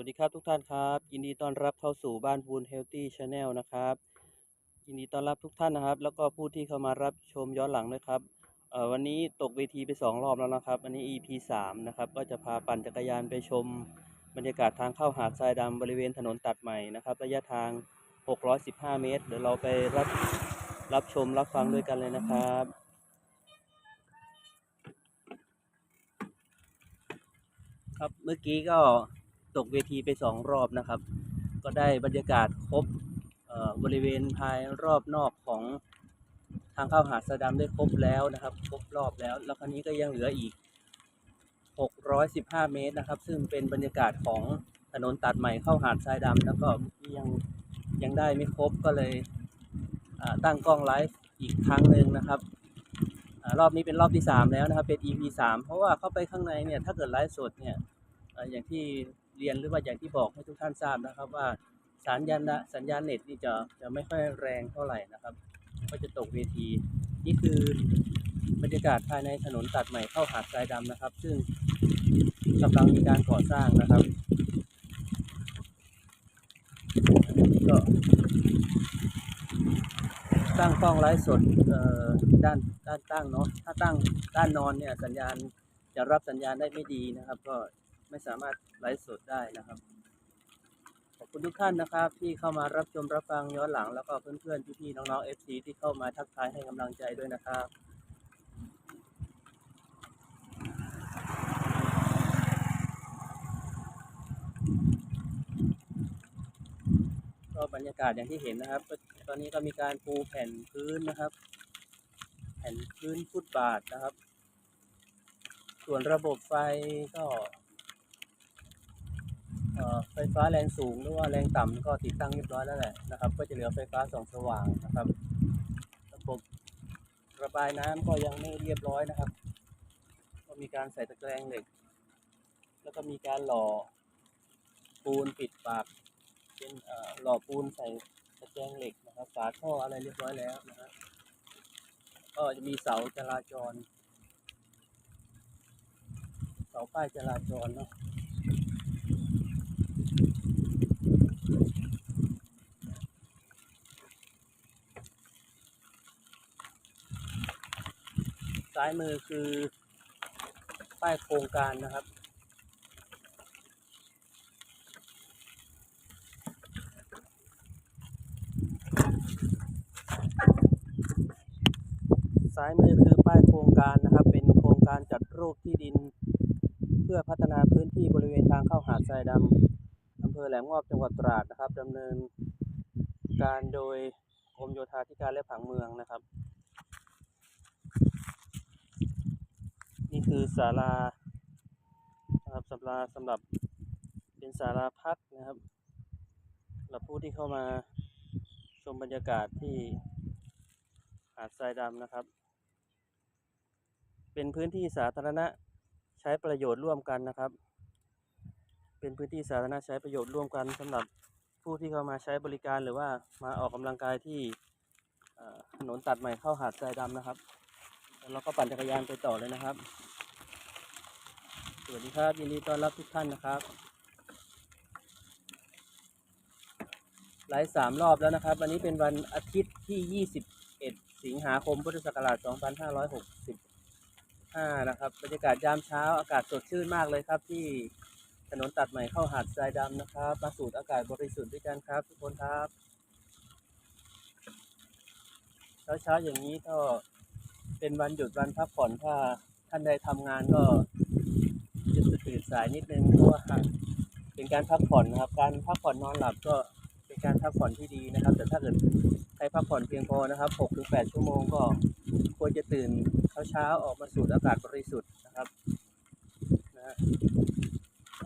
วัสดีครับทุกท่านครับ ยินดีต้อนรับเข้าสู่บ้านบูนเฮลตี้ชาแนลนะครับ ยินดีต้อนรับทุกท่านนะครับ แล้วก็ผู้ที่เข้ามารับชมย้อนหลังนะครับวันนี้ตกเวทีไปสองรอบแล้วนะครับ อันนี้ EP สามนะครับก็จะพาปั่นจักรยานไปชมบรรยากาศทางเข้าหาดทรายดำบริเวณถนนตัดใหม่นะครับ ระยะทาง 615 เมตร เดี๋ยวเราไปรับรับชมรับฟังด้วยกันเลยนะครับครับเมื่อกี้ก็ ตกเวทีไปสองรอบนะครับ ก็ได้บรรยากาศครบเอ่อบริเวณภายรอบนอกของทางเข้าหาดสะดำได้ครบแล้วนะครับ ครบรอบแล้ว แล้วคราวนี้ก็ยังเหลืออีก 615 เมตรนะครับ ซึ่งเป็นบรรยากาศของถนนตัดใหม่เข้าหาดทรายดำแล้วก็ยังยังได้ไม่ครบก็เลยตั้งกล้องไลฟ์อีกครั้งหนึ่งนะครับอรอบนี้เป็นรอบที่สามแล้วนะครับ เป็น EP สามเพราะว่าเข้าไปข้างในเนี่ย ถ้าเกิดไลฟ์สดเนี่ยอย่างที่ เรียนหรือว่าอย่างที่บอกให้ทุกท่านทราบนะครับว่าสัญญาณนะสัญญาณเน็ตนี่จะจะไม่ค่อยแรงเท่าไหร่นะครับ ก็จะตกเวที นี่คือบรรยากาศภายในถนนตัดใหม่เข้าหาดทรายดำนะครับ ซึ่งกำลังมีการก่อสร้างนะครับ ก็ตั้งกล้องไลฟ์สดด้านด้านตั้งเนาะถ้าตั้งด้านนอนเนี่ยสัญญาณจะรับสัญญาณได้ไม่ดีนะครับ ก็ ไม่สามารถไลฟ์สดได้นะครับ ขอบคุณทุกท่านนะครับ ที่เข้ามารับชมรับฟังย้อนหลังแล้วก็เพื่อนๆพี่ๆน้องๆ FC ที่เข้ามาทักทายให้กำลังใจด้วยนะครับก็บรรยากาศอย่างที่เห็นนะครับ ตอนนี้ก็มีการปูแผ่นพื้นนะครับ แผ่นพื้นฟุตบาทนะครับ ส่วนระบบไฟก็ ไฟฟ้าแรงสูงหรือว่าแรงต่ำก็ติดตั้งเรียบร้อยแล้วแหละนะครับ ก็จะเหลือไฟฟ้าส่องสว่างนะครับ ระบบระบายน้ำก็ยังไม่เรียบร้อยนะครับ ก็มีการใส่ตะแกรงเหล็ก แล้วก็มีการหล่อปูนปิดปากเป็นหล่อปูนใส่ตะแกรงเหล็กนะครับฝาท่ออะไรเรียบร้อยแล้วนะครับก็จะมีเสาจราจร เสาป้ายจราจรเนาะ ซ้ายมือคือป้ายโครงการนะครับ ซ้ายมือคือป้ายโครงการนะครับ เป็นโครงการจัดรูปที่ดิน เพื่อพัฒนาพื้นที่บริเวณทางเข้าหาดทรายดำอำเภอแหลมงอบจังหวัดตราดนะครับดำเนินการโดยกรมโยธาธิการและผังเมืองนะครับ คือศาลานะครับศาลาสำหรับเป็นศาลาพักนะครับสำหรับผู้ที่เข้ามาชมบรรยากาศที่หาดทรายดำนะครับ เป็นพื้นที่สาธารณะใช้ประโยชน์ร่วมกันนะครับ เป็นพื้นที่สาธารณะใช้ประโยชน์ร่วมกันสำหรับผู้ที่เข้ามาใช้บริการหรือว่ามาออกกำลังกายที่ถนนตัดใหม่เข้าหาดทรายดำนะครับแล้วเราก็ปั่นจักรยานไปต่อเลยนะครับ สวัสดีครับ ยินดีต้อนรับทุกท่านนะครับไลฟ์สามรอบแล้วนะครับ วันนี้เป็นวันอาทิตย์ที่ 21 สิงหาคมพุทธศักราช 2565 นะครับ บรรยากาศยามเช้าอากาศสดชื่นมากเลยครับที่ถนนตัดใหม่เข้าหาดทรายดำนะครับ มาสูดอากาศบริสุทธิ์ด้วยกันครับ ทุกคนครับ เช้าเช้าๆอย่างนี้ก็เป็นวันหยุดวันพักผ่อนถ้าท่านใดทำงานก็ สายนิดนึงเพราะว่าเป็นการพักผ่อนนะครับ การพักผ่อนนอนหลับก็เป็นการพักผ่อนที่ดีนะครับ แต่ถ้าเกิดใครพักผ่อนเพียงพอนะครับ6-8ชั่วโมงก็ควรจะตื่นเช้าๆออกมาสูดอากาศบริสุทธิ์นะครับนะฮะ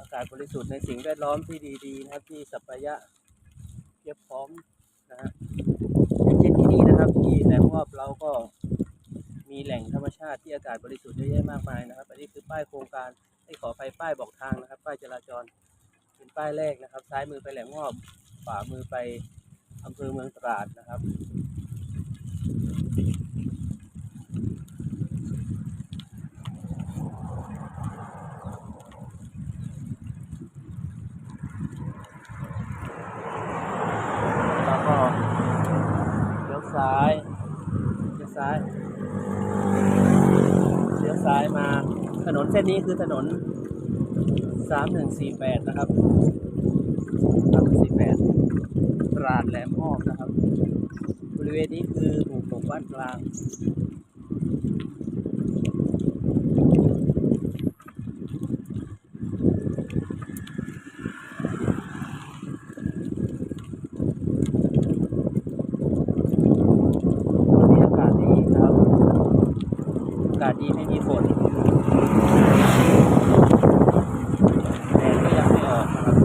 อากาศบริสุทธิ์ในสิ่งแวดล้อมที่ดีๆนะครับที่สัปยะเพียบพร้อมนะฮะอย่างเช่นที่นี่นะครับที่แหลมงอบเราก็มีแหล่งธรรมชาติที่อากาศบริสุทธิ์เยอะแยะมากมายนะครับ อันนี้คือป้ายโครงการ ที่ขอไปป้ายบอกทางนะครับ ป้ายจราจรเป็นป้ายแรกนะครับ ซ้ายมือไปแหลมงอบฝ่ามือไปอำเภอเมืองตราดนะครับแล้วก็เลี้ยวซ้ายเลี้ยวซ้ายเลี้ยวซ้ายมา ถนนเส้นนี้คือถนนสามหนึ่งสี่แปดตราดแหลมหอกนะครับ บริเวณนี้คือหมู่หกบ้านกลาง วันนี้อากาศดีนะครับ อากาศดีไม่มีฝนแดดก็ยังไม่ออกนะครับ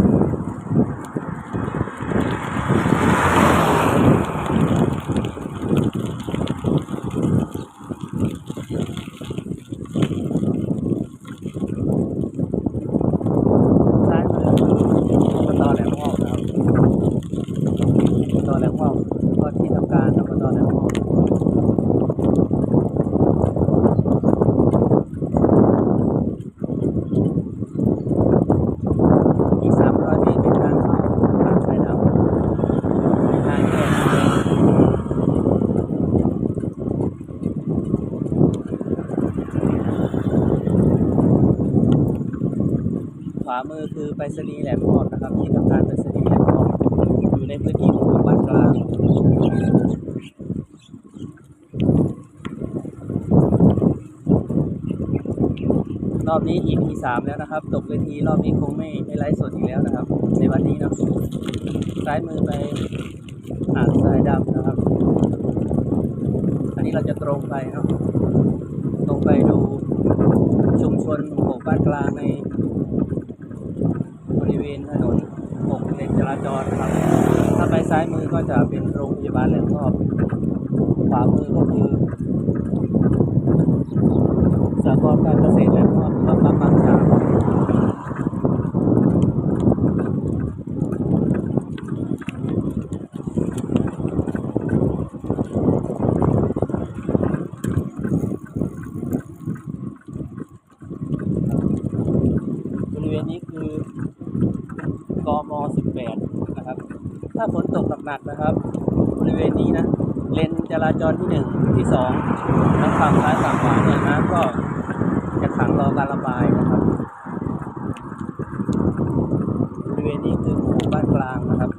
ซ้ายมือคืออบตแหลมงอกนะครับอบตแหลมงอกก็ที่ทำการอบตแหลมงอกอีกสามร้อยเมตรเป็นทางเข้าบ้านสายดาวเป็นทางแยกขวามือคือไป รษณีย์แหลมงอกนะครับ ที่ทำการไปรษณีย์แหลมงอกอยู่ในพื้นที่ของบ้านกลางรอบนี้ EP สามแล้วนะครับ ตกเวทีรอบนี้คงไม่ไม่ไลฟ์สดอีกแล้วนะครับ ในวันนี้นะซ้ายมือไปหาดทรายดำนะครับ อันนี้เราจะตรงไปเนาะตรงไปดูชุมชนหกบ้านกลางใน วณถนนหกเลนจราจรนะครับ ถ้าไปซ้ายมือก็จะเป็นโรงพยาบาลแหลมงอบขวามือก็คือสากลการเกษตรและมอบรับรับฟังจากบริเวณนี้คือ กม 18 นะครับ ถ้าฝนตกหนักๆนะครับ บริเวณนี้นะ เลนจราจรที่หนึ่งที่สองทั้งฝั่งซ้ายฝั่งขวาเนี่ยน้ำก็จะขังรอการระบายนะครับ บริเวณนี้คือหมู่บ้านกลางนะครับ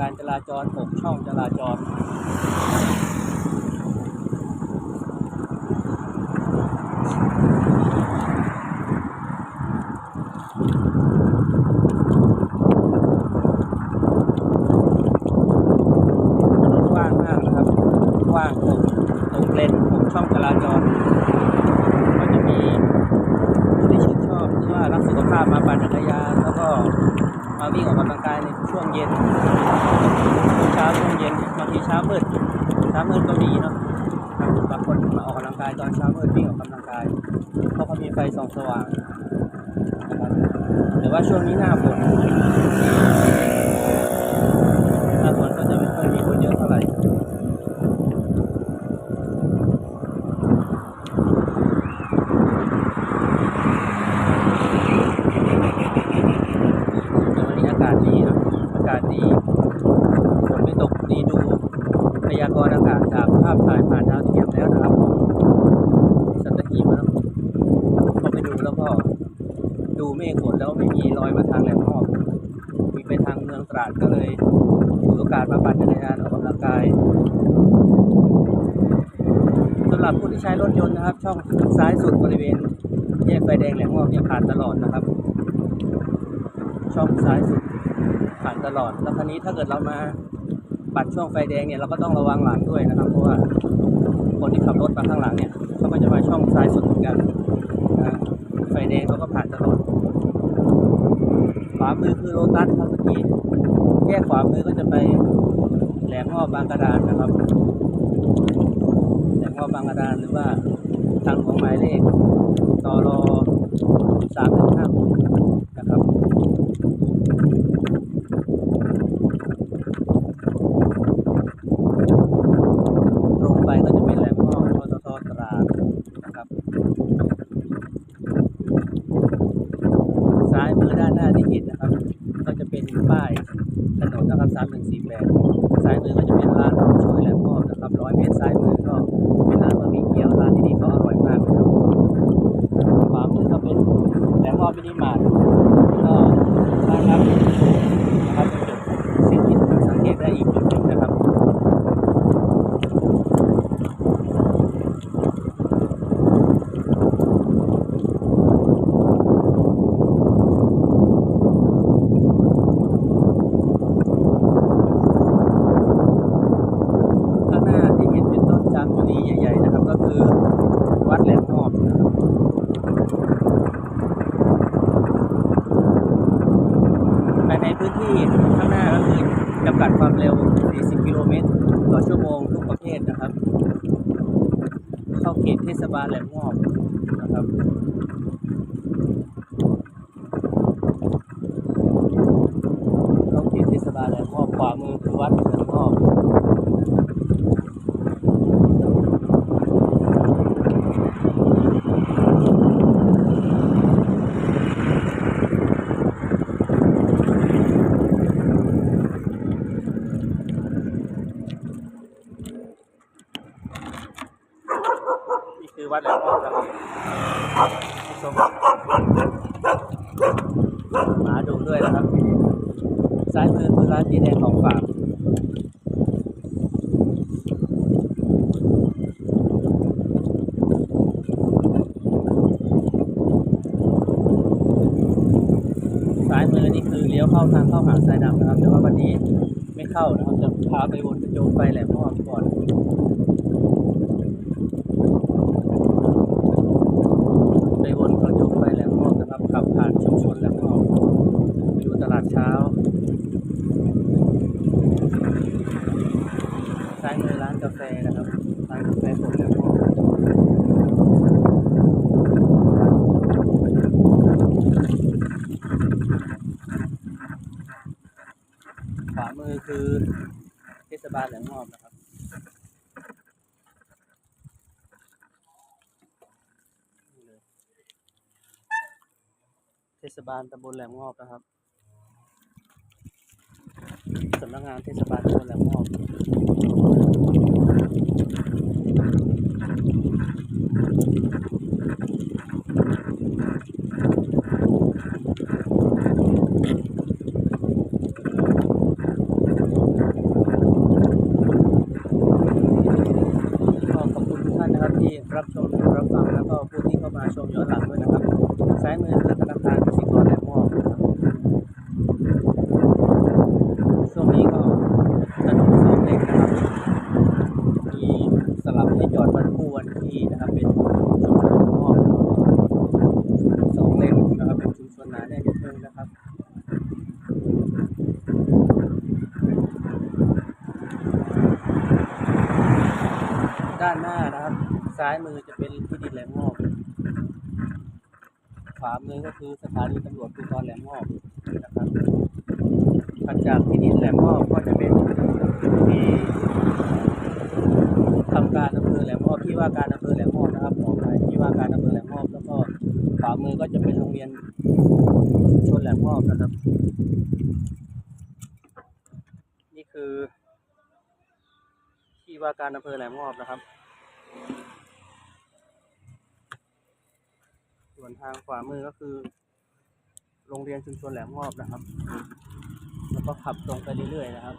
การจราจรหกช่องจราจร ถนนกว้างมากนะครับ กว้างหกหกเลนหกช่องจราจร ก็จะมีผู้ที่ชื่นชอบหรือว่ารักสุขภาพมา ปั่นจักรยานแล้วก็มาวิ่งออกกำลังกายในช่วงเย็นช่วงเช้าช่วงเย็นบางทีเช้ามืดเช้ามืดก็ดีเนาะบางคนมาออกกำลังกายตอนเช้ามืดวิ่งออกกำลังกายเพราะเขามีไฟส่องสว่างนะครับแต่ว่าช่วงนี้หน้าฝน หน้าฝนก็จะไม่ค่อยมีคนเยอะเท่าไหร่ แต่วันนี้อากาศดีนะอากาศดี ฝนไม่ตกดีดูพยากรณ์อากาศจากภาพถ่ายผ่านดาวเทียมแล้วนะครับของสัตหีบนะครับพอไปดู แล้วก็ดูเมฆฝนแล้วไม่มีรอยมาทางแหลมงอบมีไปทางเมืองตราดก็เลยถือโอกาสมาปั่นจักรยานออกกำลังกายสำหรับผู้ที่ใช้รถยนต์นะครับ ช่องซ้ายสุดบริเวณ แยกไฟแดงแหลมงอบยังผ่านตลอดนะครับ ช่องซ้ายสุดผ่านตลอดแล้วครานี้ถ้าเกิดเรามาปัดช่วงไฟแดงเนี่ยเราก็ต้องระวังหลังด้วยนะครับ เพราะว่าคนที่ขับรถมาข้างหลังเนี่ยเขาก็จะมาช่องซ้ายสุดเหมือนกัน ฟแดงเขาก็ผ่านตลอดขวามือคือโลตัสครับเมื่อกี้แยกขวามือก็จะไปแหลมงอบบางกระดานนะครับแหลมงอบบางกระดานหรือว่าทางของหมายเลข ศบาลตำบลแหลมงอบนะครับสำนักงานเทศบาลตำบลแหลมงอบายมือจะเป็นที่ดินแหลมงอบขวามือก็คือสถานีตำรวจภูธรแหลมงอบนะครับถัดจากที่ดินแหลมงอบก็จะเป็นที่ทำการอำเภอแหลมงอบที่ว่าการอำเภอแหลมงอบนะครับของไทยที่ว่าการอำเภอแหลมงอบแล้วก็ขวามือก็จะเป็นโรงเรียนชนแหลมงอบนะครับ นี่คือ ที่ว่าการอำเภอแหลมงอบนะครับ ส่วนทางขวามือก็คือ โรงเรียนชุมชนแหลมงอบนะครับ แล้วก็ขับตรงไปเรื่อยๆนะครับ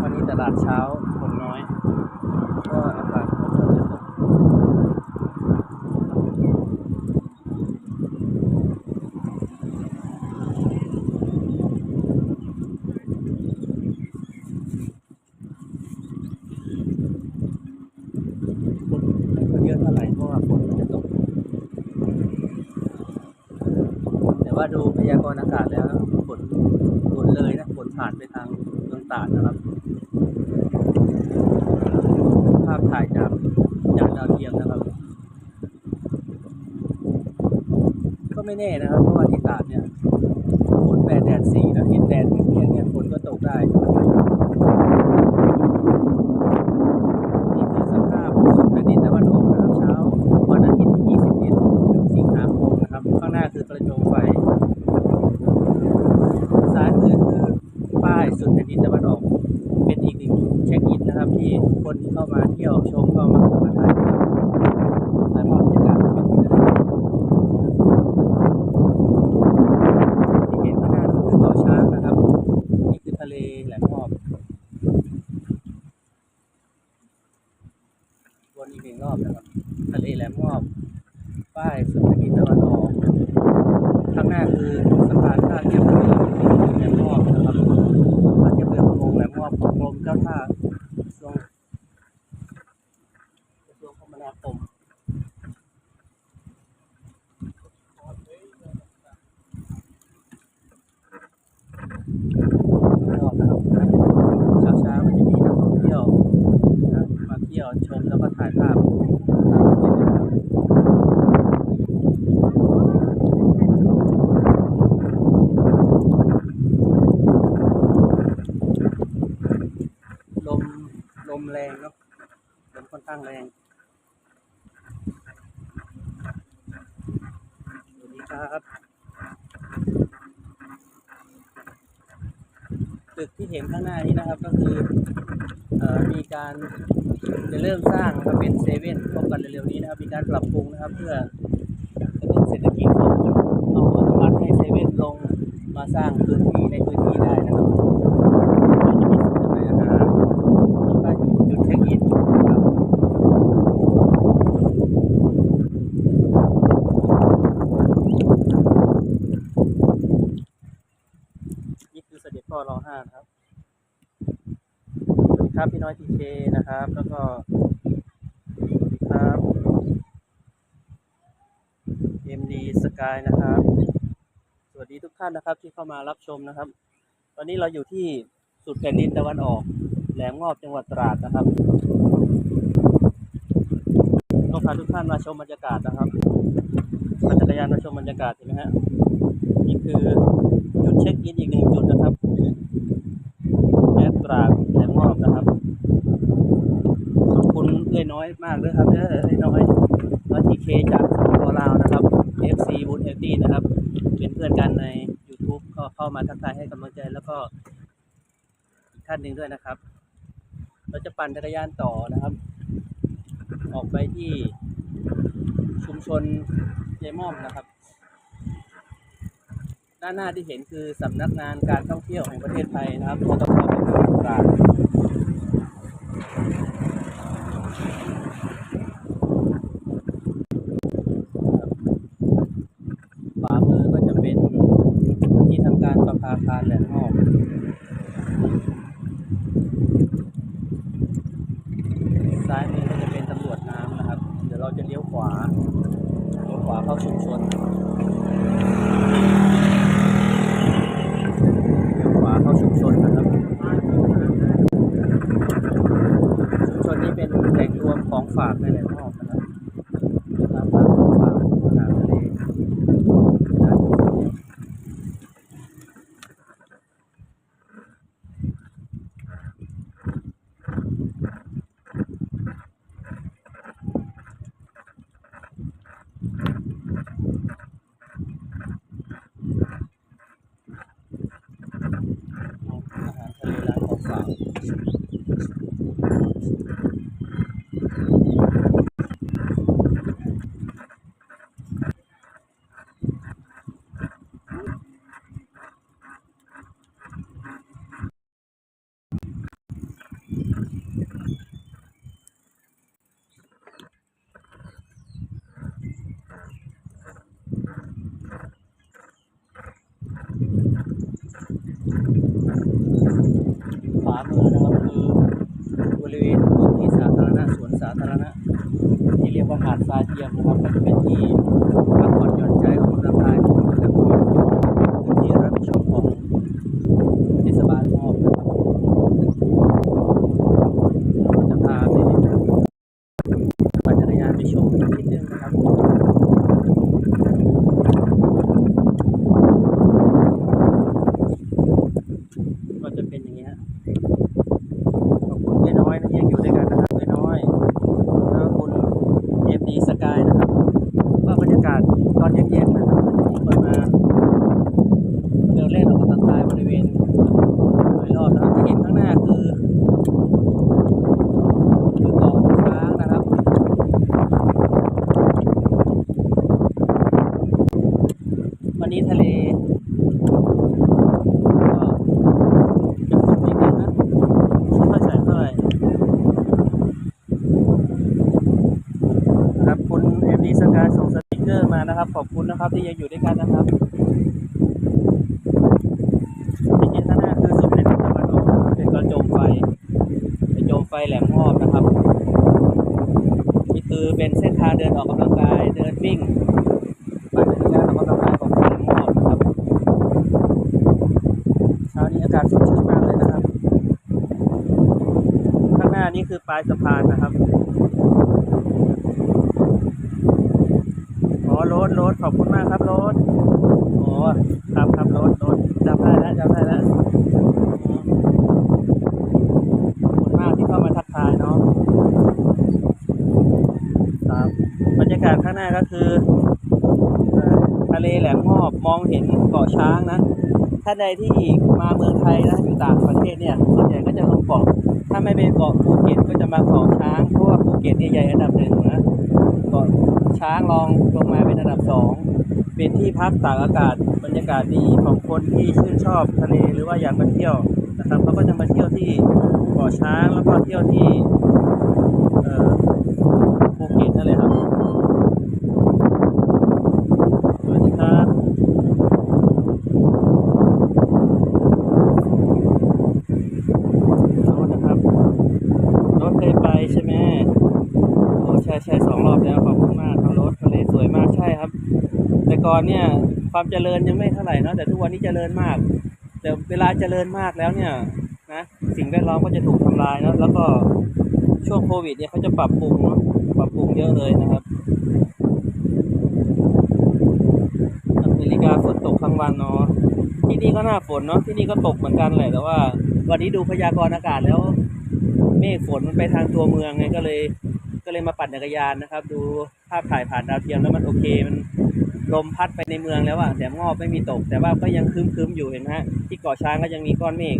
วันนี้ตลาดเช้า แน่นะางแรงสวัสดีครับ ตึกที่เห็นข้างหน้านี้นะครับก็คืออมีการจะเริ่มสร้างนะครับเป็นเซเว่นพบกันเร็วๆนี้นะครับ มีการปรับปรุงนะครับ เพื่อกระตุ้นเศรษฐกิจของเอาอนุมัติให้เซเว่นลงมาสร้างพื้นที่ในพื้นที่ได้นะครับก็จะมีศูนย์จำหน่ายอาหาร มีป้ายจุดจุดเช็คอินนะครับนี่คือเสด็จพ่อรอห้านะครับสวัสดี ครับพี่น้อยทีเคนะครับ แล้วก็สวัสดีครับ MD Sky นะครับ สวัสดีทุกท่านนะครับที่เข้ามารับชมนะครับ ตอนนี้เราอยู่ที่สุดแผ่นดินตะวันออก แหลมงอบจังหวัดตราดนะครับต้องพาทุกท่านมาชมบรรยากาศนะครับปั่นจักรยานมาชมบรรยากาศเห็นไหมฮะนี่คือจุดเช็คอินอีกหนึ่งจุดนะครับแอดตราดแหลมงอบนะครับ น้อยมากเลยครับเด้อเอ้น้อยน้อยทีเคจากสปปลาวนะครับ FC บูธเฮลตี้นะครับ เป็นเพื่อนกันใน YouTube ก็เข้ามาทักทายให้กำลังใจแล้วก็อีกท่านหนึ่งด้วยนะครับ เราจะปั่นจักรยานต่อนะครับ ออกไปที่ชุมชนเยม่อมนะครับ ด้านหน้าที่เห็นคือสำนักงานการท่องเที่ยวแห่งประเทศไทยนะครับพตทเป็นผู้กาศขวามือก็จะเป็นที่ทำการประภาคารแหลมงอบ ซ้ายมือก็จะเป็นตำรวจน้ำนะครับ เดี๋ยวเราจะเลี้ยวขวา เลี้ยวขวาเข้าชุมชน เลี้ยวขวาเข้าชุมชนนะครับ ชุมชนนี้เป็นแหล่งรวมของฝากในแหล่งนอกนะครับร้านค้าของฝากอาหารทะเลร้านก๋วยเตี๋ยวอาหารทะเลร้านของฝาก ขวามือนะครับคือบริเวณพื้นที่สาธารณะสวนสาธารณะที่เรียกว่าหาดทรายเทียมนะครับก็จะเป็นที่พักผ่อนหย่อนใจออกกำลังกายของแล้วก็พื้นที่รับผิดชอบของเทศบาลมอบนะครับเราจะพาไปปั่นจักรยานไปชมนิดนึงนะครับ ก็จะเป็นอย่างนี้ฮะ ขอบคุณเจ๊น้อยนะที่ยังอยู่ด้วยกันนะครับเจ๊น้อยแล้วคุณเอฟดีสกายนะครับว่าบรรยากาศตอนเย็นๆนะครับก็จะมีคนมาเดินเล่นออกกำลังกายบริเวณโดยรอบนะครับที่เห็นข้างหน้าคือ วันนี้ทะเลก็จะฝนนิดนึงนะไม่ค่อยแสงเท่าไหร่ครับคุณเอ็มดีสกายส่งสติกเกอร์มา นะครับ ที่ยังอยู่ด้วยกันนะครับที่จริงข้างหน้าคือสมเด็จพระธรรมนูญเป็นกระโจมไฟเป็นโจมไฟแหลมงอบนะครับนี่คือเป็นเส้นทางเดินออกกำลังกายเดินวิ่งปั่นจักรยานออกกำลังกายของคนมอบนะครับเช้านี้อากาศสดชื่นมากเลยนะครับ ข้างหน้านี่คือปลายสะพานนะครับ อ๋อรถรถขอบคุณมากครับรถอ๋อครับครับรถรถจำได้แล้วจำได้แล้วขอบคุณมากที่เข้ามาทักทายเนาะครับบรรยากาศข้างหน้าก็คือทะเลแหลมงอบมองเห็นเกาะช้างนะถ้าใดที่มาเมืองไทยนะอยู่ต่างประเทศเนี่ยส่วนใหญ่ก็จะลงเกาะถ้าไม่เป็นเกาะภูเก็ตก็จะมาเกาะช้างเพราะว่าภูเก็ตเนี่ยใหญ่อันดับหนึ่ง ช้างรองลงมาเป็นอันดับสองเป็นที่พักตากอากาศบรรยากาศดีของคนที่ชื่นชอบทะเลหรือว่าอยากมาเที่ยวนะครับเขาก็จะมาเที่ยวที่เกาะช้างแล้วก็เที่ยวที่เอ่อ ภูเก็ตนั่นแหละครับ สวัสดีครับรถนะครับ รถเคยไปใช่ไหมโอ้ใช่ใช่สองรอบแล้วขอบคุณมากครับรถทะเลสวยมากใช่ครับ แต่ ก่อนเนี่ยความเจริญยังไม่เท่าไหร่นะแต่ทุกวันนี้เจริญมาก แต่เวลาเจริญมากแล้วเนี่ยนะสิ่งแวดล้อมก็จะถูกทำลายนะแล้วก็ช่วงโควิดเนี่ยเขาจะปรับปรุงเนะปรับปรุงเยอะเลยนะครับอเมริกาฝนตกทั้งวันเนาะที่นี่ก็หน้าฝนเนาะที่นี่ก็ตกเหมือนกันแหละแต่ว่า วันนี้ดูพยากรณ์อากาศแล้ว เมฆฝนมันไปทางตัวเมืองไงก็เลย ก็เลยมาปั่นจักรยานนะครับ ดูภาพถ่ายผ่านดาวเทียมแล้วมันโอเคมันลมพัดไปในเมืองแล้วอะแหลมงอบไม่มีตก แต่ว่าก็ยังครึ้มๆอยู่เห็นไหมฮะที่เกาะช้างก็ยังมีก้อนเมฆ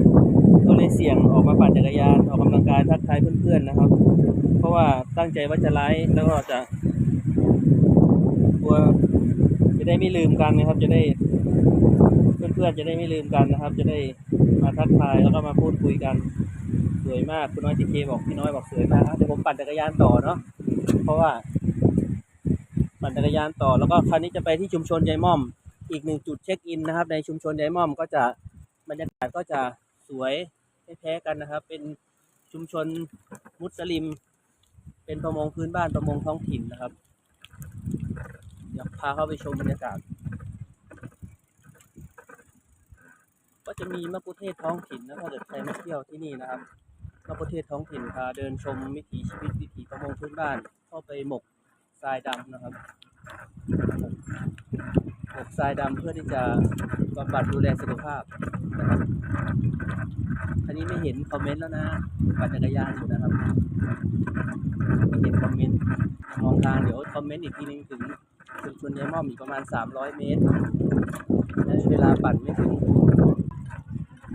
ก็เลยเสี่ยงออกมาปั่นจักรยานออกกำลังกายทักทายเพื่อนๆนะครับ เพราะว่าตั้งใจว่าจะไลฟ์แล้วก็จะกลัวจะได้ไม่ลืมกันนะครับ จะได้ เพื่อนๆจะได้ไม่ลืมกันนะครับ จะได้มาทักทายแล้วก็มาพูดคุยกัน สวยมากคุณน้อยทีเคบอกพี่น้อยบอกสวยมากเดี๋ยวผมปั่นจักรยานต่อเนาะเพราะว่า ปั่นจักรยานต่อแล้วก็คราวนี้จะไปที่ชุมชนยายม่อม อีกหนึ่งจุดเช็คอินนะครับ ในชุมชนยายม่อมก็จะบรรยากาศก็จะสวยไม่แพ้กันนะครับ เป็นชุมชนมุสลิม เป็นประมงพื้นบ้านประมงท้องถิ่นนะครับอยากพาเข้าไปชมบรรยากาศก็จะมีมะกุเทศท้องถิ่นนะถ้าเกิดใครมาเที่ยวที่นี่นะครับ มะกุเทศท้องถิ่นพาเดินชมวิถีชีวิตวิถีประมงพื้นบ้าน เข้าไปหมกทรายดำนะครับหมกทรายดำเพื่อที่จะบำบัดดูแลสุขภาพนะครับอันนี้ไม่เห็นคอมเมนต์แล้วนะปั่นจักรยานอยู่นะครับไม่เห็นคอมเมนต์มองทางเดี๋ยวคอมเมนต์อีกทีนึงถึงชุมชนยายม่อมอีกประมาณ 300 เมตรและเวลาปั่นไม่ถึง